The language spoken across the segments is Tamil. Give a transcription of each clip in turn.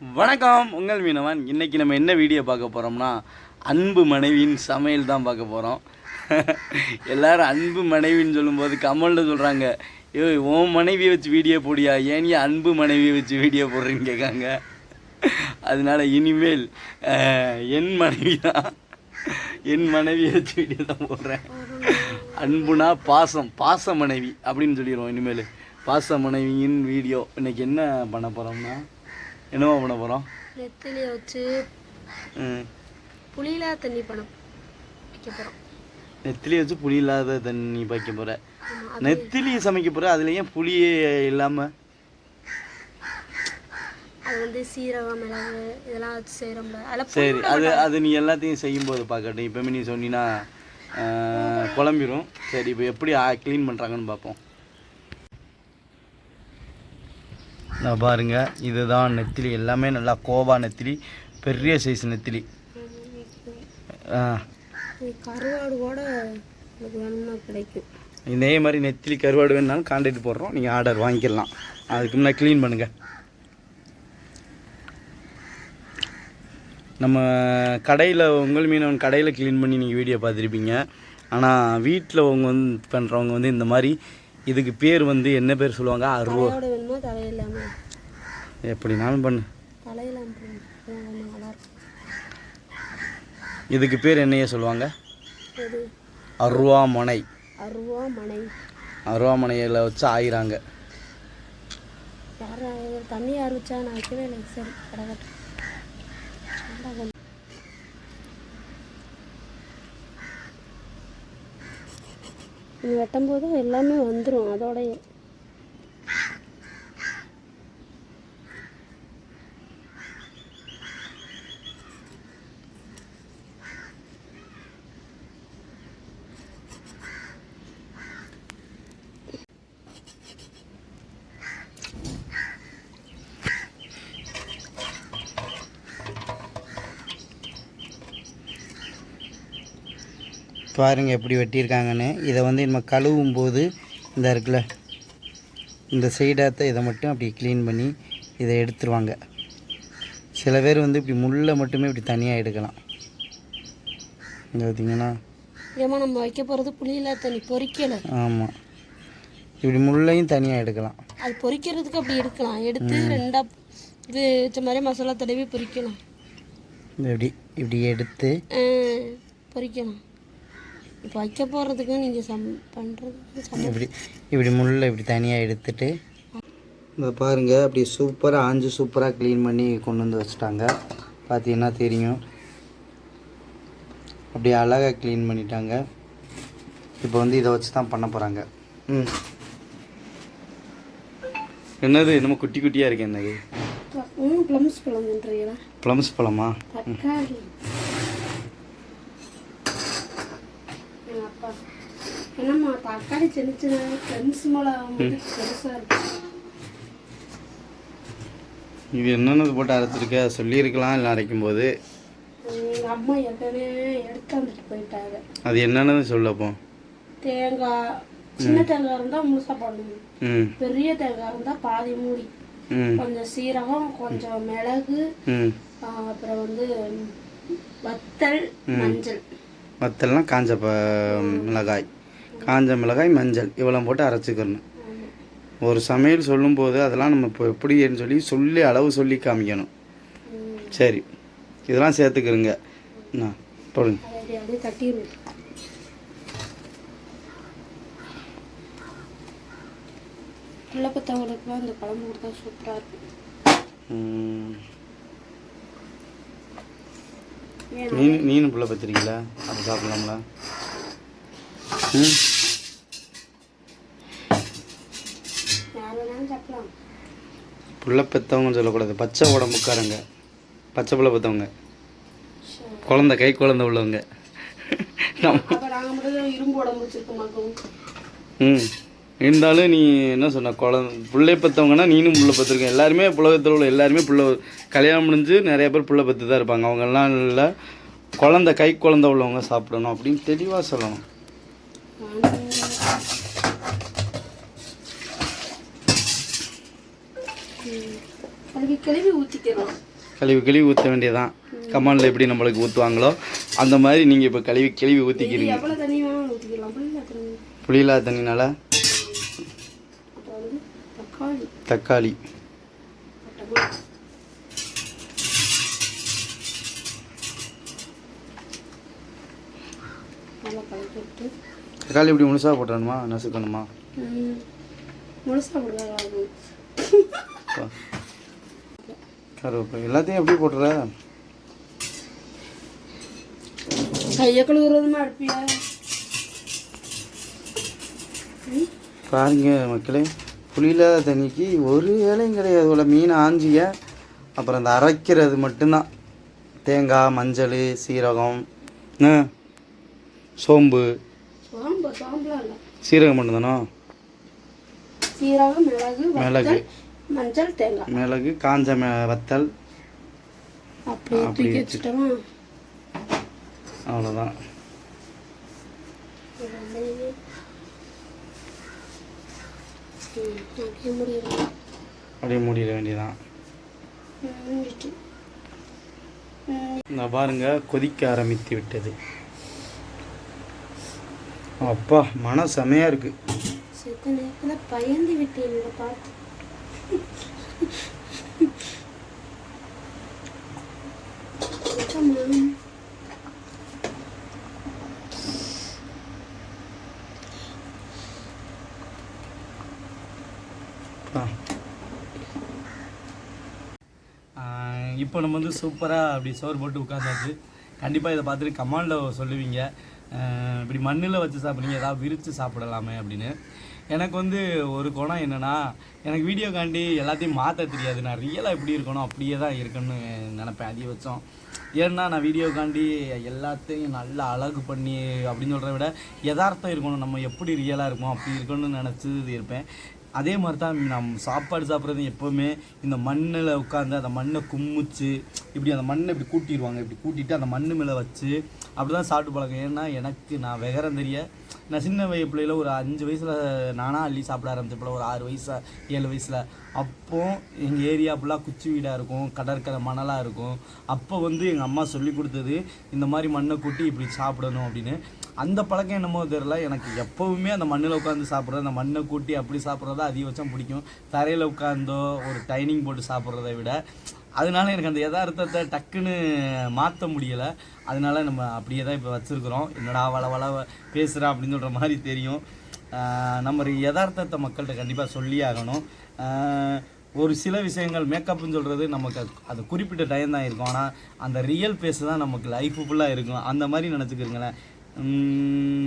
வணக்கம் உங்கள் மீனவன். இன்றைக்கி நம்ம என்ன வீடியோ பார்க்க போகிறோம்னா அன்பு மனைவியின் சமையல் தான் பார்க்க போகிறோம் எல்லாரும் அன்பு மனைவின்னு சொல்லும்போது கமலில் சொல்கிறாங்க ஐயோ உன் மனைவியை வச்சு வீடியோ போடியா ஏன் அன்பு மனைவியை வச்சு வீடியோ போடுறீன்னு கேட்காங்க. அதனால இனிமேல் என் மனைவி தான். என் மனைவியை வச்சு வீடியோ தான் போடுறேன். அன்புனா பாசம் பாச மனைவி அப்படின்னு சொல்லிடுவோம் இனிமேல். பாச மனைவியின் வீடியோ இன்னைக்கு என்ன பண்ண போகிறோம்னா என்னவா பண்ண போகிறோம் நெத்திலியை வச்சு புளியிலா தண்ணி பணம் வைக்க போகிறோம் நெத்திலி வச்சு புளி இல்லாத தண்ணி வைக்க போகிற நெத்திலி சமைக்க போகிற அதுல ஏன் புளியே இல்லாமல் அது வந்து சீரகம் மிளகு இதெல்லாம் வச்சு செய்கிறோம்ல அதில் சரி அது அது நீ எல்லாத்தையும் செய்யும்போது பார்க்கட்டும் இப்போ நீ சொன்னீங்கன்னா அஹ், குழம்பிரும். சரி இப்போ எப்படி க்ளீன் பண்ணுறாங்கன்னு பார்ப்போம் நான் பாருங்க இதுதான் நெத்திலி. எல்லாமே நல்லா கோவா நெத்திலி பெரிய சைஸ் நெத்திலி. ஆ. கருவாடு கூட வேணும்னா கிடைக்கும். இதே மாதிரி நெத்திலி கருவாடு வேணுனாலும் கான்டாக்ட் போடுறோம். நீங்கள் ஆர்டர் வாங்கிக்கலாம். அதுக்கு முன்னாடி க்ளீன் பண்ணுங்கள் நம்ம கடையில் உங்கள் மீனவன் கடையில் க்ளீன் பண்ணி நீங்கள் வீடியோ பார்த்துருப்பீங்க. ஆனால் வீட்டில் அவங்க வந்து பண்ணுறவங்க வந்து இந்த மாதிரி இதுக்கு பேர் வந்து என்ன பேர் சொல்லுவாங்க? அருவா எப்படினாலும் பண்ணு. இதுக்கு பேர் என்னையே சொல்லுவாங்க? அருவாமனை. அருவா மனை அருவாமனையில் வச்சு ஆயிராங்க யார் தண்ணி யார் வச்சா? நான் வைக்கவே இல்லை சரி கடகட்டும் இது வெட்டும்போது எல்லாமே வந்துடும் அதோடய. பாருங்க எப்படி வெட்டியிருக்காங்கன்னு. இதை வந்து நம்ம கழுவும் போது இந்த இருக்குல்ல இந்த சைடாத்த இதை மட்டும் அப்படி க்ளீன் பண்ணி இதை எடுத்துருவாங்க. சில பேர் வந்து இப்படி முள்ளை மட்டுமே இப்படி தனியாக எடுக்கலாம். இங்கே பார்த்தீங்கன்னா ஏமா நம்ம வைக்க போகிறது புளியில தண்ணி பொரிக்கலை ஆமாம் இப்படி முள்ளையும் தனியாக எடுக்கலாம். அது பொரிக்கிறதுக்கு அப்படி எடுக்கலாம். எடுத்து ரெண்டா இது வச்ச மாதிரி மசாலா தடவி பொரிக்கலாம் இந்த இப்படி இப்படி எடுத்து அஹ், பொரிக்கலாம் இப்போ வைக்க போகிறதுக்கு நீங்கள் சம் பண்ணுறது சம் இப்படி இப்படி முள்ளை இப்படி தனியாக எடுத்துட்டு இந்த பாருங்க அப்படி சூப்பராக ஆஞ்சு சூப்பராக க்ளீன் பண்ணி கொண்டு வந்து வச்சுட்டாங்க பார்த்தீங்கன்னா தெரியும் அப்படி அழகாக க்ளீன் பண்ணிட்டாங்க இப்போ வந்து இதை வச்சு தான் பண்ண போகிறாங்க ம் என்னது என்னமோ குட்டி குட்டியாக இருக்கு என்னது ப்ளம்ஸ் பழம் ப்ளம்ஸ் பழமா தக்காளி எங்கள் அப்பா என்னம்மா தக்காளி சின்ன சின்ன ப்ளம்ஸ் மிளகா வந்து பெருசாக இருக்கு. இது என்னென்னது போட்டு அரைச்சிருக்க? சொல்லியிருக்கலாம் இல்லை அரைக்கும் போது அம்மா ஏற்கனவே எடுத்து வந்துட்டு போயிட்டாங்க. அது என்னென்னு சொல்லப்போ தேங்காய் சின்ன தேங்காய் இருந்தால் முழுசாக போடணும். பெரிய தேங்காய் இருந்தால் பாதி மூடி. கொஞ்சம் சீரகம் கொஞ்சம் மிளகு அப்புறம் வந்து வத்தல் மஞ்சள். வத்தல்னா காஞ்ச மிளகாய். காஞ்ச மிளகாய் மஞ்சள். இவ்வளோ போட்டு அரைச்சிக்கிறணும். ஒரு சமையல் சொல்லும்போது அதெல்லாம் நம்ம இப்போ எப்படின்னு சொல்லி சொல்லி அளவு சொல்லி காமிக்கணும். சரி. இதெல்லாம் சேர்த்துக்கிறங்க. என்ன போடுங்க. அதை அப்படியே அப்படியே தட்டிடணும் பிள்ளை பத்தவங்களுக்குலாம் இந்த குழம்பு கொடுத்தா சூப்பராக இருக்கும் ம். ஏன் மீன் மீன் புள்ள பத்திரிக்கீங்களா அதை சாப்பிடலாம்ல. ம். புள்ள பெற்றவங்கன்னு சொல்லக்கூடாது. பச்சை உடம்புக்காரங்க பச்சை புள்ள பெற்றவங்க. குழந்தை கை குழந்தை உள்ளவங்க. ம். இருந்தாலும் நீ என்ன சொன்ன? குழந்த பிள்ளை பெற்றவங்கன்னா நீனும் புள்ள பெற்றிருக்க எல்லாருமே புலகத்தில் உள்ள எல்லாருமே புள்ள கல்யாணம் முடிஞ்சு நிறைய பேர் புள்ள பெற்று தான் இருப்பாங்க. அவங்கெல்லாம் இல்லை. குழந்த கை குழந்தை உள்ளவங்க சாப்பிடணும் அப்படின்னு தெளிவாக சொல்லணும் ம். கழுவி கழுவி ஊற்றிக்கிறோம் கழுவி கழுவி ஊற்ற வேண்டியதான் கமாண்டில் எப்படி நம்மளுக்கு ஊற்றுவாங்களோ அந்த மாதிரி நீங்கள் இப்போ கழுவி கழுவி ஊற்றிக்கிறீங்க புளியில்லா தண்ணினால? தக்காளி. தக்காளி. இப்படி முழுசாக போட்டணுமா நசுக்கணுமா? ம், முழுசா போடுறதா ஆகும் அப்பா. கருவேப்பிலை. எல்லாத்தையும் எப்படி போட்டுற கையை கழுவுறதுமா அடுப்பியா பாருங்க மக்களே புளியில்லா தண்ணிக்கு ஒரு வேலையும் கிடையாது இவ்வளோ மீன் ஆஞ்சிய அப்புறம் அந்த அரைக்கிறது மட்டும்தான். தேங்காய் மஞ்சள் சீரகம் சோம்பு. சீரகம் மட்டும்தானோ? சீரகம் மிளகு. மஞ்சள் தேங்காய். மிளகு காஞ்ச வத்தல். அப்படியே அப்படி தூக்கி வச்சுட்டோமா? அவ்வளோதான் அப்படியே மூடிட வேண்டியதான் இந்த பாருங்க கொதிக்க ஆரம்பித்து விட்டது. அப்பா மனம் செமையாக இருக்குது பயந்து விட்டீங்க பார்த்து. இப்போ நம்ம வந்து சூப்பராக அப்படி சோறு போட்டு உட்காந்தாச்சு கண்டிப்பாக இதை பார்த்துட்டு கமாண்டில் சொல்லுவீங்க. இப்படி மண்ணில் வச்சு சாப்பிட்றீங்க ஏதாவது விரித்து சாப்பிடலாமே அப்படின்னு. எனக்கு வந்து ஒரு குணம் என்னென்னா எனக்கு வீடியோக்காண்டி எல்லாத்தையும் மாற்ற தெரியாது. நான் ரியலாக எப்படி இருக்கணும் அப்படியே தான் இருக்கணும்னு நினப்பேன் அதிகபட்சம். ஏன்னா நான் வீடியோக்காண்டி எல்லாத்தையும் நல்லா அழகு பண்ணி அப்படின்னு சொல்கிறத விட யதார்த்தம் இருக்கணும் நம்ம எப்படி ரியலாக இருக்கோம் அப்படி இருக்கணும்னு நினச்சி இருப்பேன். அதே மாதிரி தான் நம் சாப்பாடு சாப்பிட்றது எப்போவுமே இந்த மண்ணில் உட்காந்து அந்த மண்ணை கும்மிச்சு இப்படி அந்த மண்ணை இப்படி கூட்டிடுவாங்க இப்படி கூட்டிட்டு அந்த மண்ணு மேலே வச்சு அப்படி தான் சாப்பிட்டு பழக்கம். ஏன்னா எனக்கு நான் விகரம் தெரிய நான் சின்ன வய பிள்ளையில் ஒரு அஞ்சு வயசில் நானாக அள்ளி சாப்பிட ஆரம்பிச்சப்பல ஒரு ஆறு வயசா ஏழு வயசில். அப்போ எங்கள் ஏரியா ஃபுல்லாக குச்சி வீடாக இருக்கும் கடற்கரை மணலாக இருக்கும். அப்போ வந்து எங்கள் அம்மா சொல்லி கொடுத்தது இந்த மாதிரி மண்ணை கூட்டி இப்படி சாப்பிடணும் அப்படின்னு. அந்த பழக்கம் என்னமோ தெரில எனக்கு எப்போவுமே அந்த மண்ணில் உட்காந்து சாப்பிட்றது அந்த மண்ணை கூட்டி அப்படி சாப்பிட்றது அதிகபட்சம் பிடிக்கும். தரையில் உட்காந்தோ ஒரு டைனிங் போட்டு சாப்பிட்றத விட அதனால எனக்கு அந்த யதார்த்தத்தை டக்குன்னு மாற்ற முடியலை. அதனால நம்ம அப்படியே தான் இப்போ வச்சுருக்குறோம். என்னடா வள வள பேசுகிறேன் அப்படின்னு சொல்கிற மாதிரி தெரியும். நம்ம யதார்த்தத்தை மக்கள்கிட்ட கண்டிப்பாக சொல்லி ஆகணும். ஒரு சில விஷயங்கள் மேக்கப்னு சொல்கிறது நமக்கு அது- குறிப்பிட்ட டைம் தான் இருக்கும். ஆனால் அந்த ரியல் ஃபேஸ் தான் நமக்கு லைஃப் ஃபுல்லாக இருக்கும். அந்த மாதிரி நினச்சிக்கிறீங்களேன்.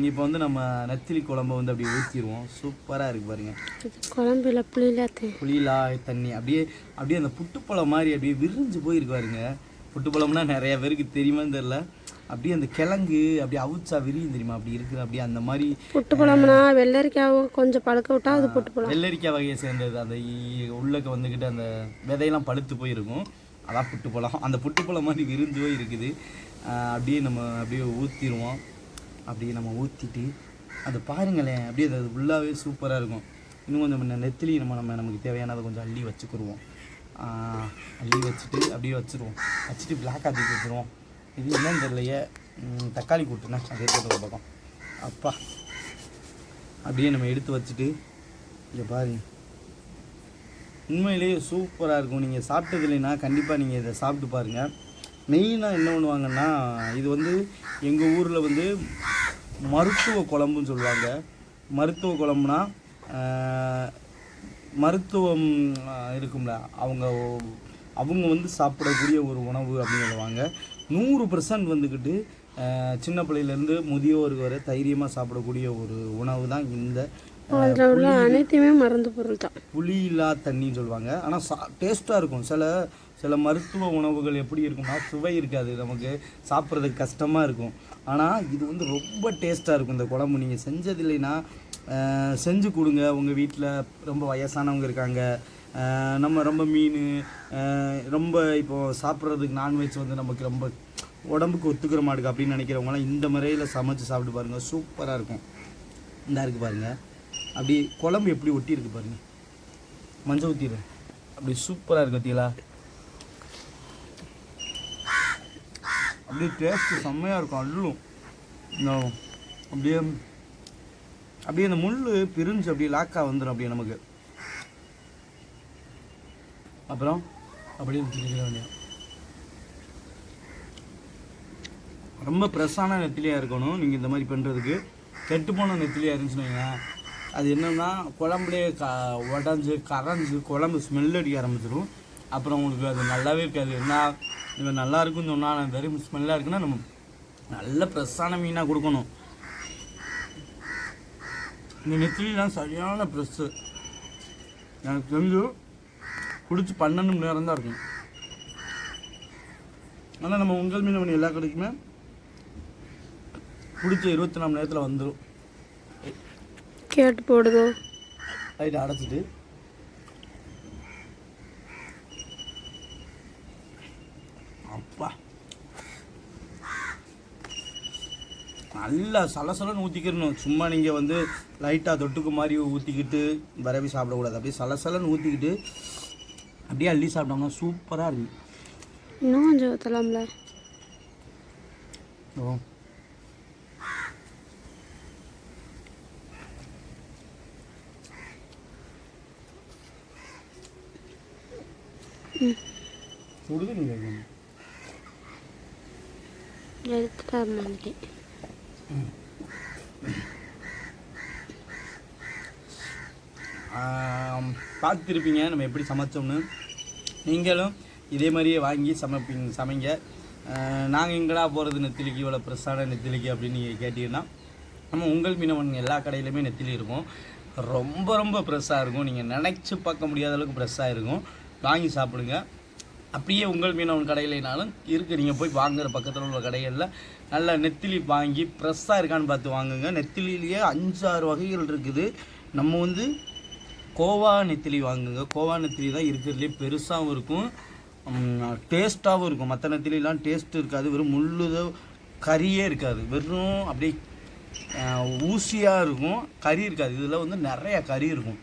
இப்போ வந்து நம்ம நெத்திலி குழம்பு வந்து அப்படியே ஊற்றிடுவோம் சூப்பராக இருக்குது பாருங்க. குழம்புல புளியிலாத்தேன் புளிலா தண்ணி. அப்படியே அப்படியே அந்த புட்டுப்பழம் மாதிரி அப்படியே விரிஞ்சு போயிருக்கு பாருங்க. புட்டுப்பழம்னா நிறைய பேருக்கு தெரியுமான்னு தெரில அப்படியே அந்த கிழங்கு அப்படியே அவிச்சா விரியும் தெரியுமா? அப்படி இருக்குது அப்படியே அந்த மாதிரி புட்டு பழம்னா வெள்ளரிக்காவும் கொஞ்சம் பழுக்க விட்டா அது புட்டு பழம் வெள்ளரிக்காய் வகையை சேர்ந்தது. அந்த உள்ளக்க வந்துக்கிட்டு அந்த விதையெல்லாம் பழுத்து போயிருக்கும். அதான் புட்டுப்பழம். அந்த புட்டுப்பழம் மாதிரி விரிஞ்சு போய் இருக்குது அப்படியே நம்ம அப்படியே ஊற்றிடுவோம் அப்படியே நம்ம ஊற்றிட்டு அது பாருங்களேன் அப்படியே அது ஃபுல்லாகவே சூப்பராக இருக்கும். இன்னும் கொஞ்சம் நெத்திலி நம்ம நம்ம நமக்கு தேவையானதை கொஞ்சம் அள்ளி வச்சுக்கிடுவோம் அள்ளி வச்சுட்டு அப்படியே வச்சுருவோம். வச்சுட்டு பிளாக் ஆக்கி வச்சுருவோம். இது என்னன்னு தெரியலையே. தக்காளி கூட்டுனா அதே போட்டு ஒரு பக்கம். அப்பா. அப்படியே நம்ம எடுத்து வச்சுட்டு இங்கே பாருங்க உண்மையிலேயே சூப்பராக இருக்கும். நீங்கள் சாப்பிட்டது இல்லைன்னா கண்டிப்பாக நீங்கள் இதை சாப்பிட்டு பாருங்கள் மெயினாக என்ன பண்ணுவாங்கன்னா இது வந்து எங்கள் ஊரில் வந்து மருத்துவ குழம்புன்னு சொல்லுவாங்க. மருத்துவ குழம்புனா மருத்துவம் இருக்கும்ல. அவங்க அவங்க வந்து சாப்பிடக்கூடிய ஒரு உணவு அப்படின்னு சொல்லுவாங்க. நூறு பர்சன்ட் வந்துக்கிட்டு சின்ன பிள்ளையிலேருந்து முதியோர் வரை தைரியமாக சாப்பிடக்கூடிய ஒரு உணவு தான் இந்த அதில் உள்ள அனைத்துமே மருந்து பொருள் தான் புளியில்லா தண்ணின்னு சொல்லுவாங்க. ஆனால் சா டேஸ்ட்டாக இருக்கும். சில சில மருத்துவ உணவுகள் எப்படி இருக்கும்னா சுவை இருக்காது. நமக்கு சாப்பிட்றதுக்கு கஷ்டமாக இருக்கும். ஆனால் இது வந்து ரொம்ப டேஸ்ட்டாக இருக்கும் இந்த குழம்பு. நீங்கள் செஞ்சது இல்லைன்னா செஞ்சு கொடுங்க. உங்கள் வீட்டில் ரொம்ப வயசானவங்க இருக்காங்க. நம்ம ரொம்ப மீன் ரொம்ப இப்போது சாப்பிட்றதுக்கு நான்வெஜ் வந்து நமக்கு ரொம்ப உடம்புக்கு ஒத்துக்கிற மாட்டுக்கு அப்படின்னு நினைக்கிறவங்களாம் இந்த முறையில் சமைச்சு சாப்பிட்டு பாருங்கள் சூப்பராக இருக்கும். இந்த இருக்குது பாருங்கள் அப்படி குழம்பு எப்படி ஒட்டி இருக்கு பாருங்கள் மஞ்சள் ஊற்றிடுறேன் அப்படி சூப்பராக இருக்கும் பார்த்தீங்களா அப்படியே டேஸ்ட்டு செம்மையாக இருக்கும் அள்ளும். அப்படியே அப்படியே அந்த முள் பிரிஞ்சு அப்படியே லாக்காக வந்துடும் அப்படியே நமக்கு. அப்புறம் அப்படியே திணிக்கிற வேண்டியது ரொம்ப ப்ரெஸ்ஸான நெத்திலியாக இருக்கணும் நீங்கள் இந்த மாதிரி பண்ணுறதுக்கு கெட்டு போன நெத்திலியாக இருந்துச்சுன்னு வைங்களேன், அது என்னன்னா குழம்புலேயே க உடஞ்சி கரைஞ்சி குழம்பு ஸ்மெல் அடிக்க ஆரம்பிச்சிடும் அப்புறம் உங்களுக்கு அது நல்லாவே இருக்காது. என்ன இவன் நல்லா இருக்குன்னு சொன்னால் வெறும் ஸ்மெல்லாக இருக்குன்னா நம்ம நல்ல ஃப்ரெஷ்ஷான மீனாக கொடுக்கணும். இந்த நெத்திலிலாம் சரியான ப்ரெஸ்ஸு எனக்கு தெரிஞ்சு குடிச்சு பன்னெண்டு மணி நேரம் தான் இருக்கும். ஆனால் நம்ம உங்கள் மீன் பண்ணி எல்லா கடைக்குமே பிடிச்ச இருபத்தி நாலு மணி நேரத்தில் வந்துடும் கேட்டு போடுதோ லைட்டை அடைச்சிட்டு அப்பா. நல்லா சலசலன்னு ஊற்றிக்கிறணும் சும்மா நீங்கள் வந்து லைட்டாக தொட்டுக்கு மாதிரி ஊற்றிக்கிட்டு வரவி சாப்பிடக்கூடாது. அப்படியே சலசலன்னு ஊற்றிக்கிட்டு அப்படியே அள்ளி சாப்பிட்டோம்னா சூப்பராக இருக்கும் இன்னும் கொஞ்சம் ஊற்றலாம்ல ஓ. சுடுது நீங்கள் எடுத்துட்டு வந்துட்டேன் பார்த்துருப்பீங்க நம்ம எப்படி சமைச்சோம்னு. நீங்களும் இதே மாதிரியே வாங்கி சமைப்பீங்க சமைங்க. நாங்கள் எங்கடா போகிறது நெத்திலிக்கு? இவ்வளோ ஃப்ரெஷ்ஷான நெத்திலிக்கு அப்படின்னு நீங்கள் கேட்டிங்கன்னா நம்ம உங்கள் மீனவன் எல்லா கடையிலுமே நெத்திலி இருக்கும். ரொம்ப ரொம்ப ஃப்ரெஷ்ஷாக இருக்கும். நீங்கள் நினச்சி பார்க்க முடியாத அளவுக்கு ஃப்ரெஷ்ஷாக இருக்கும். வாங்கி சாப்பிடுங்க. அப்படியே உங்கள் மீனவன் கடையிலனாலும் இருக்குது நீங்கள் போய் வாங்குகிற பக்கத்தில் உள்ள கடைகளில் நல்ல நெத்திலி வாங்கி ஃப்ரெஷ்ஷாக இருக்கான்னு பார்த்து வாங்குங்க. நெத்திலிலேயே அஞ்சாறு வகைகள் இருக்குது. நம்ம வந்து கோவா நெத்திலி வாங்குங்க. கோவா நெத்திலி தான் இருக்கிறதுலே பெருசாகவும் இருக்கும். டேஸ்ட்டாகவும் இருக்கும். மற்ற நெத்திலிலாம் டேஸ்ட் இருக்காது. வெறும் முள்ளுதோ கறியே இருக்காது. வெறும் அப்படியே ஊசியாக இருக்கும். கறி இருக்காது. இதில் வந்து நிறையா கறி இருக்கும்.